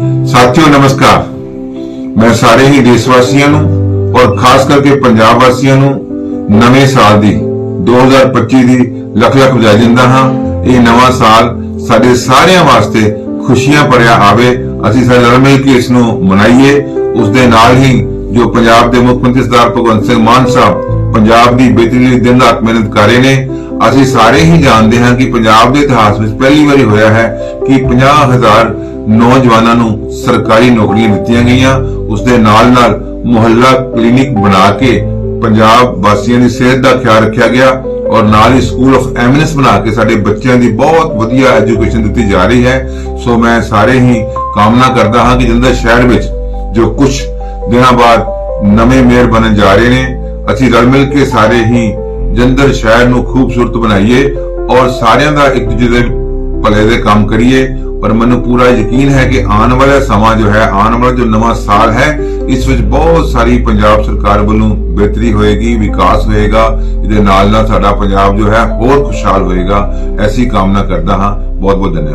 ਸਾਥੀਓ, ਨਮਸਕਾਰ। ਮੈਂ ਸਾਰੇ ਹੀ ਦੇਸ਼ ਵਾਸੀਆਂ ਨੂੰ ਔਰ ਖਾਸ ਕਰਕੇ ਪੰਜਾਬ ਵਾਸੀਆਂ ਨੂੰ ਨਵੇਂ ਸਾਲ ਦੀ 2025 ਦੀ ਲੱਖ ਲੱਖ ਵਧਾਈ ਦਿੰਦਾ ਹਾਂ। ਇਹ ਨਵਾਂ ਸਾਲ ਸਾਡੇ ਸਾਰਿਆਂ ਵਾਸਤੇ ਖੁਸ਼ੀਆਂ ਭਰਿਆ ਆਵੇ। ਅਸੀਂ ਸਾਰੇ ਰਲ ਮਿਲ ਕੇ ਇਸ ਨੂੰ ਮਨਾਈਏ। ਉਸ ਦੇ ਨਾਲ ਹੀ ਜੋ ਪੰਜਾਬ ਦੇ ਮੁੱਖ ਮੰਤਰੀ ਸਰਦਾਰ ਭਗਵੰਤ ਸਿੰਘ ਮਾਨ ਸਾਹਿਬ ਪੰਜਾਬ ਦੀ ਬਿਹਤਰੀ ਲਈ ਦਿਨ ਰਾਤ ਮਿਹਨਤ ਕਰ ਰਹੇ ਨੇ ਅਸੀਂ ਸਾਰੇ ਹੀ ਜਾਣਦੇ ਹਾਂ ਕਿ ਪੰਜਾਬ ਦੇ ਇਤਿਹਾਸ ਵਿੱਚ ਪਹਿਲੀ ਵਾਰੀ ਹੋਇਆ ਹੈ ਕਿ 50000 ਨੌਜਵਾਨਾਂ ਨੂੰ ਸਰਕਾਰੀ ਨੌਕਰੀਆਂ ਦਿੱਤੀਆਂ ਗਈਆਂ। ਉਸ ਦੇ ਨਾਲ ਨਾਲ ਮੁਹੱਲਾ ਕਲੀਨਿਕ ਬਣਾ ਕੇ ਪੰਜਾਬ ਵਾਸੀਆਂ ਦੀ ਸਿਹਤ ਦਾ ਖਿਆਲ ਰੱਖਿਆ ਗਿਆ ਔਰ ਨਾਲ ਹੀ ਸਕੂਲ ਆਫ ਐਮਿਨੈਂਸ ਬਣਾ ਕੇ ਸਾਡੇ ਬੱਚਿਆਂ ਦੀ ਬਹੁਤ ਵਧੀਆ ਐਜੂਕੇਸ਼ਨ ਦਿੱਤੀ ਜਾ ਰਹੀ ਹੈ। ਸੋ ਮੈਂ ਸਾਰੇ ਹੀ ਕਾਮਨਾ ਕਰਦਾ ਹਾਂ ਕਿ ਜਲੰਧਰ ਸ਼ਹਿਰ ਵਿੱਚ ਜੋ ਕੁਝ ਦਿਨਾਂ ਬਾਅਦ ਨਵੇਂ ਮੇਅਰ ਬਣਨ ਜਾ ਰਹੇ ਨੇ, ਅਸੀਂ ਰਲ ਮਿਲ ਕੇ ਸਾਰੇ ਹੀ ਜਲੰਧਰ ਸ਼ਹਿਰ ਨੂੰ ਖੂਬਸੂਰਤ ਬਣਾਈਏ ਔਰ ਸਾਰਿਆਂ ਦਾ ਇੱਕ ਦੂਜੇ ਦੇ ਭਲੇ ਦੇ ਕੰਮ ਕਰੀਏ। ਪਰ ਮੈਨੂੰ ਪੂਰਾ ਯਕੀਨ ਹੈ ਕਿ ਆਉਣ ਵਾਲਾ ਸਮਾਂ ਜੋ ਹੈ, ਆਉਣ ਵਾਲਾ ਜੋ ਨਵਾਂ ਸਾਲ ਹੈ, ਇਸ ਵਿੱਚ ਬਹੁਤ ਸਾਰੀ ਪੰਜਾਬ ਸਰਕਾਰ ਵੱਲੋਂ ਬਿਹਤਰੀ ਹੋਏਗੀ, ਵਿਕਾਸ ਹੋਏਗਾ। ਇਹਦੇ ਨਾਲ ਨਾਲ ਸਾਡਾ ਪੰਜਾਬ ਜੋ ਹੈ ਹੋਰ ਖੁਸ਼ਹਾਲ ਹੋਏਗਾ। ਐਸੀ ਕਾਮਨਾ ਕਰਦਾ ਹਾਂ। ਬਹੁਤ ਬਹੁਤ ਧੰਨਵਾਦ।